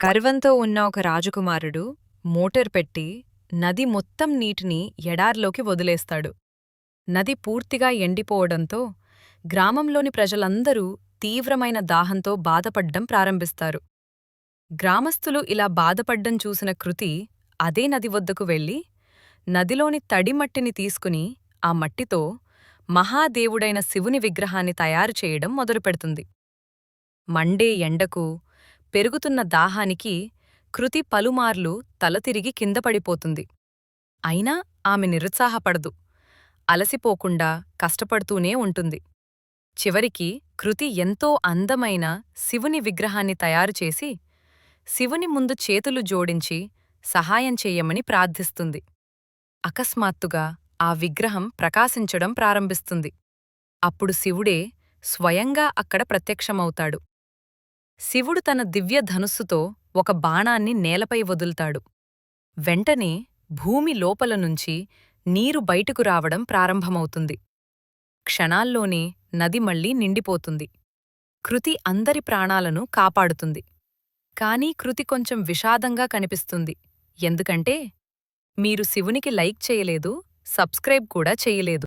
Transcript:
కరువంతో ఉన్న ఒక రాజకుమారుడు మోటార్ పెట్టి నది మొత్తం నీటిని ఎడార్లోకి వదిలేస్తాడు. నది పూర్తిగా ఎండిపోవడంతో గ్రామంలోని ప్రజలందరూ తీవ్రమైన దాహంతో బాధపడ్డం ప్రారంభిస్తారు. గ్రామస్థులు ఇలా బాధపడ్డం చూసిన కృతి అదే నది వద్దకు వెళ్ళి నదిలోని తడి మట్టిని తీసుకుని ఆ మట్టితో మహాదేవుడైన శివుని విగ్రహాన్ని తయారు చేయడం మొదలుపెడుతుంది. మండే ఎండకు పెరుగుతున్న దాహానికి కృతి పలుమార్లు తలతిరిగి కిందపడిపోతుంది అయినా ఆమె నిరుత్సాహపడదు. అలసిపోకుండా కష్టపడుతూనే ఉంటుంది. చివరికి కృతి ఎంతో అందమైన శివుని విగ్రహాన్ని తయారుచేసి శివుని ముందు చేతులు జోడించి సహాయం చెయ్యమని ప్రార్థిస్తుంది. అకస్మాత్తుగా ఆ విగ్రహం ప్రకాశించడం ప్రారంభిస్తుంది. అప్పుడు శివుడే స్వయంగా అక్కడ ప్రత్యక్షమవుతాడు. శివుడు తన దివ్య ధనుస్సుతో ఒక బాణాన్ని నేలపై వదులుతాడు. వెంటనే భూమి లోపల నుంచి నీరు బయటకు రావడం ప్రారంభమవుతుంది. క్షణాల్లోనే నది మళ్ళీ నిండిపోతుంది. కృతి అందరి ప్రాణాలను కాపాడుతుంది. కానీ కృతి కొంచెం విషాదంగా కనిపిస్తుంది. ఎందుకంటే మీరు శివునికి లైక్ చేయలేదు సబ్స్క్రైబ్ కూడా చేయలేదు.